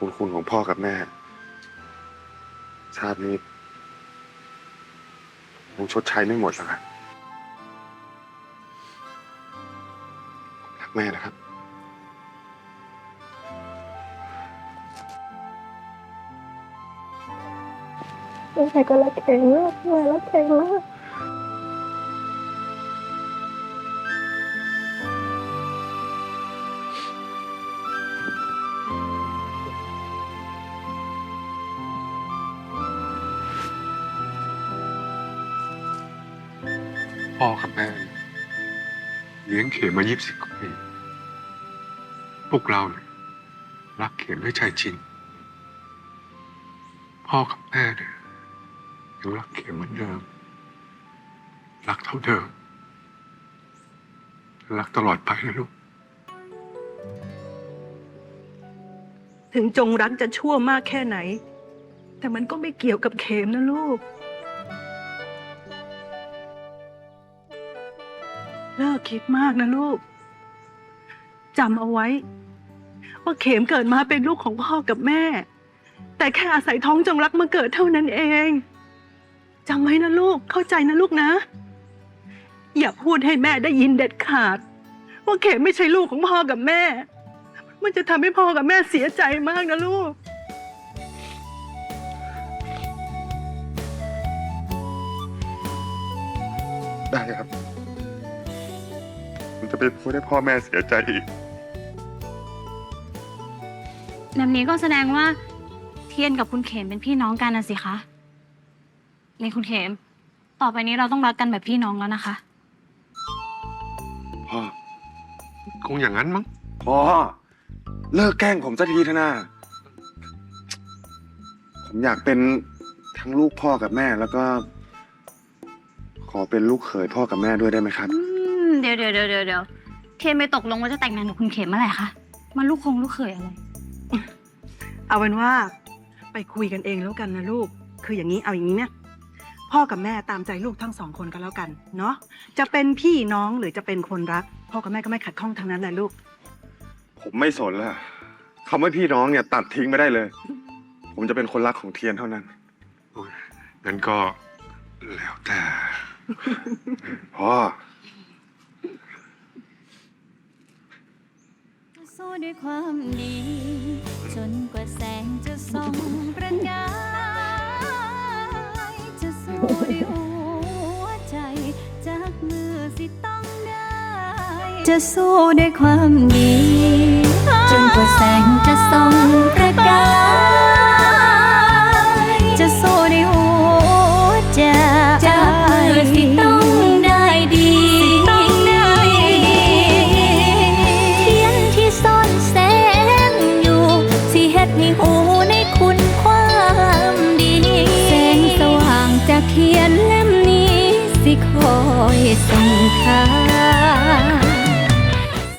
บุญคุณของพ่อกับแม่ ชาตินี้ผมชดใช้ไม่หมดแล้วครับรักแม่นะครับแม่ก็รักเองมากแม่รักเองมาก พ่อกับแม่ เลี้ยงเข็มมายี่สิบกว่าปีพวกเราเนี่ยรักเข็มด้วยใจจริง พ่อกับแม่เนี่ยยังรักเข็มเหมือนเดิม รักเท่าเดิม รักตลอดไปนะลูก ถึงจงรักจะชั่วมากแค่ไหน แต่มันก็ไม่เกี่ยวกับเขมนะลูก เลิกคิดมากนะลูกจำเอาไว้ ว่าเขมเกิดมาเป็นลูกของพ่อกับแม่ แต่แค่อาศัยท้องจงรักมาเกิดเท่านั้นเองจำไว้นะลูกเข้าใจนะลูกนะ อย่าพูดให้แม่ได้ยินเด็ดขาด ว่าเขมไม่ใช่ลูกของพ่อกับแม่ มันจะทำให้พ่อกับแม่เสียใจมากนะลูกได้ครับ จะไปพูดให้พ่อแม่เสียใจอีก แบบนี้ก็แสดงว่าเทียนกับคุณเขมเป็นพี่น้องกันนะสิคะ นี่คุณเขม ต่อไปนี้เราต้องรักกันแบบพี่น้องแล้วนะคะ พ่อ คงอย่างนั้นมั้ง พ่อ เลิกแกล้งผมสักทีเถอะนะผมอยากเป็นทั้งลูกพ่อกับแม่แล้วก็ ขอเป็นลูกเขยพ่อกับแม่ด้วยได้ไหมครับอืม เดี๋ยวเดี๋ยวเดี๋ยวเดี๋ยวเดี๋ยวเทียนไปตกลงว่าจะแต่งงานกับคุณเขมเมื่อไหร่คะ มันลูกคงลูกเขยอะไร เอาเป็นว่า ไปคุยกันเองแล้วกันนะลูก คืออย่างนี้เอาอย่างนี้เนี่ยพ่อกับแม่ตามใจลูกทั้งสองคนก็แล้วกันเนาะ จะเป็นพี่น้องหรือจะเป็นคนรัก พ่อกับแม่ก็ไม่ขัดข้องทั้งนั้นแหละลูก ผมไม่สนละคำว่าพี่น้องเนี่ยตัดทิ้งไม่ได้เลย ผมจะเป็นคนรักของเทียนเท่านั้นโอ้ยงั้นก็แล้วแต่พ่อ สู้ด้วยความดี จนกว่าแสงจะส่องประกายจะสู้ด้วยหัวใจ จากมือสิต้องได้ จะสู้ด้วยความดี จนกว่าแสงจะ คอยส่งทาง